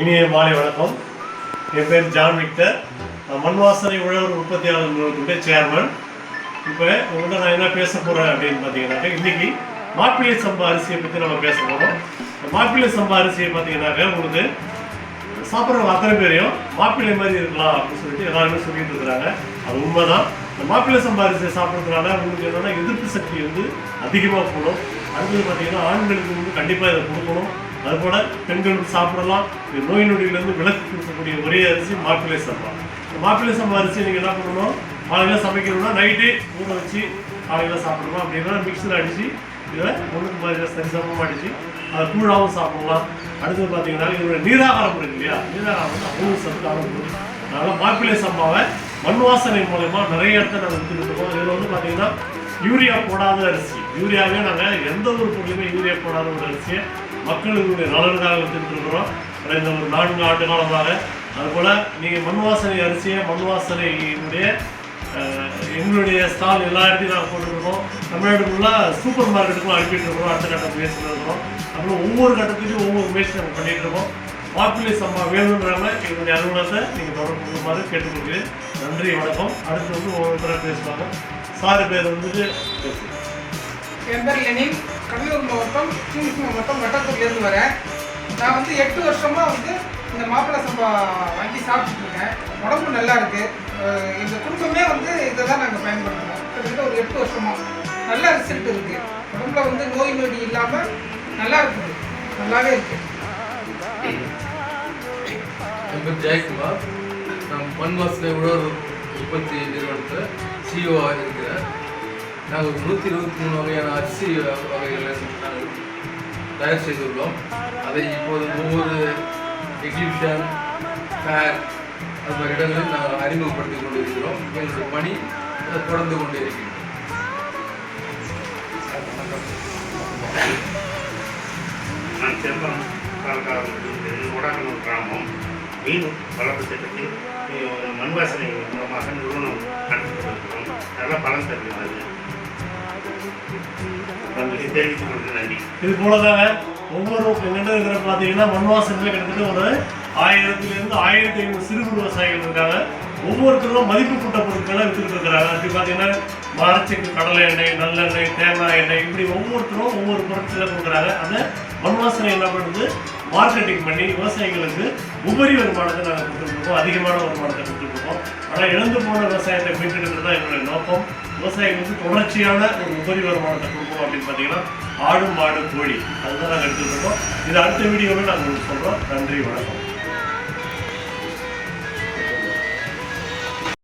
இனிய மாலை வணக்கம். என் பேர் ஜான் விக்டர். மண் வாசனை உழவர் உற்பத்தியாளர் நிறுவனத்துடைய சேர்மன் இப்போ உங்கள்கிட்ட நான் என்ன பேச போகிறேன் அப்படின்னு பார்த்தீங்கன்னாக்க இன்னைக்கு மாப்பிள்ளை சம்பா அரிசியை பற்றி நம்ம பேச போகிறோம் மாப்பிள்ளை சம்பா அரிசியை பார்த்தீங்கன்னாக்க உங்களுக்கு சாப்பிட்ற அத்தனை பேரையும் மாப்பிள்ளை மாதிரி இருக்கலாம் அப்படின்னு சொல்லிட்டு எல்லாருமே சொல்லிட்டு இருக்கிறாங்க. அது உண்மைதான். இந்த மாப்பிள்ளை சம்பா அரிசியை சாப்பிட்றதுனால உங்களுக்கு என்னென்னா எதிர்ப்பு சக்தி வந்து அதிகமாக போகணும் அடுத்தது பார்த்தீங்கன்னா ஆண்களுக்கு வந்து கண்டிப்பாக இதை கொடுக்கணும். அதுபோல பெண்கள் சாப்பிடலாம். நோய் நொடியிலேருந்து விலக்கு கொடுக்கக்கூடிய ஒரே அரிசி மாப்பிள்ளை சம்பா மாப்பிள்ளை சம்பா அரிசி நீங்கள் என்ன பண்ணணும்? காலையில் சமைக்கணும்னா நைட்டே ஊற வச்சு காலையில் சாப்பிடணும். அப்படின்னா மிக்சியில் அடித்து இதை ஒன்றுக்கு மாதிரி சரிசமமாக அடித்து அதை கூழாகவும் சாப்பிடலாம். அடுத்தது பார்த்தீங்கன்னா இதோட நீராகாரம் இருக்கு இல்லையா? நீராகாரம் வந்து அவ்வளோ சத்தான பொருள் அதனால் மாப்பிள்ளை சம்பாவை மண் வாசனை மூலயமா நிறைய இடத்துல நாங்கள் வித்துக்கிட்டு இருக்கோம். இதில் வந்து பார்த்தீங்கன்னா யூரியா போடாத அரிசி. யூரியாவே நாங்கள் எந்த ஒரு பொருளுமே யூரியா போடாத ஒரு அரிசியை மக்களுடைய நலனுக்காக வந்துட்டுருக்கிறோம் இருக்கிறோம் ஒரு நான்கு ஆண்டு காலமாக. அதுபோல் நீங்கள் மண் வாசனை அரிசியை மண் வாசனையினுடைய எங்களுடைய ஸ்டால் எல்லா இடத்தையும் நாங்கள் போட்டுருக்கோம் தமிழ்நாடு ஃபுல்லாக சூப்பர் மார்க்கெட்டுக்கும் அனுப்பிட்டு இருக்கோம் அடுத்த கட்ட முயற்சியில் இருக்கிறோம் அப்புறம் ஒவ்வொரு கட்டத்துலையும் ஒவ்வொரு முயற்சி நாங்கள் பண்ணிட்டு இருக்கோம். பாப்புலே சம்பா வேணுன்றவங்க எங்களுடைய அலுவலகத்தை நீங்கள் தொடர்பு கொள்ளுமாறு கேட்டுக்கொள்கிறேன். நன்றி வணக்கம். அடுத்து வந்து ஒவ்வொருத்தராக பேசுவாங்க. சார் பேர் வந்துட்டு பேசுகிறேன் என் பேர் லெனின் கடலூர் மாவட்டம் தூத்துக்குடி மாவட்டம் வட்டத்தூர்லேருந்து வரேன். நான் வந்து எட்டு வருஷமாக வந்து இந்த மாப்பிள்ளை சம்பா வாங்கி சாப்பிட்டுருக்கேன் உடம்பு நல்லா இருக்குது அஹ் குடும்பமே வந்து இதை தான் நாங்கள் பயன்படுத்துகிறோம் கிட்டத்தட்ட ஒரு எட்டு வருஷமாக நல்ல ரிசல்ட் இருக்குது உடம்புல வந்து நோய் நொடி இல்லாமல் நல்லா இருக்குது. நல்லாவே இருக்குது என் பேர் ஜெயக்குமார். நான் மண் உழவர் உற்பத்தி நிறுவனத்தில் சிஓ இருக்கிறேன். நாங்கள் நூற்றி இருபத்தி மூணு வகையான அரிசி வகைகளை நாங்கள் தயார் செய்துள்ளோம். அதை இப்போது ஒவ்வொரு எக்ஸிபிஷன் ஃபேர் அது மாதிரி இடங்களில் நாங்கள் அறிமுகப்படுத்திக் கொண்டிருக்கிறோம். எங்களுடைய பணி தொடர்ந்து கொண்டு இருக்கிறோம் நான் செல்வம் உடனூர் கிராமம். மீன் வளர்ப்பு திட்டத்தில் மண் வாசனை மூலமாக நிறுவனம் நடத்தி கொண்டிருக்கிறோம். நல்லா பலன் தருகிறது. தெரிவித்துக் கொண்டு நன்றி. இது போலதாங்க ஒவ்வொரு எங்கிட்ட இருக்கிற பார்த்தீங்கன்னா மண்வாசத்தில் கிட்டத்தட்ட ஒரு ஆயிரத்துலேருந்து ஆயிரத்தி ஐநூறு சிறு விவசாயிகள் இருக்காங்க. ஒவ்வொருத்தரும் மதிப்பு கூட்ட பொருட்களை வித்துக்கிட்டு இருக்கிறாங்க. அப்படி பார்த்தீங்கன்னா மரச்செக்கு கடலை எண்ணெய் நல்லெண்ணெய் தேங்காய் எண்ணெய் இப்படி ஒவ்வொருத்தரும் ஒவ்வொரு பொருட்களை கொடுக்குறாங்க. அந்த மண் வாசனை என்ன பண்ணுது? மார்க்கெட்டிங் பண்ணி விவசாயிகளுக்கு உபரி வருமானத்தை நாங்கள் கொடுத்துருக்கோம் அதிகமான வருமானத்தை கொடுத்துருக்கோம் ஆனால் இழந்து போன விவசாயத்தை மீட்டெடுக்கிறது தான் என்னுடைய நோக்கம். விவசாயிகளுக்கு தொடர்ச்சியான ஒரு உபரி வருமானத்தை கொடுப்போம் அப்படின்னு பார்த்தீங்கன்னா ஆடு மாடு கோழி. அதுதான் நாங்கள் எடுத்துருக்கோம் இது அடுத்த வீடியோவில் நாங்கள் உங்களுக்கு சொல்கிறோம் நன்றி வணக்கம்.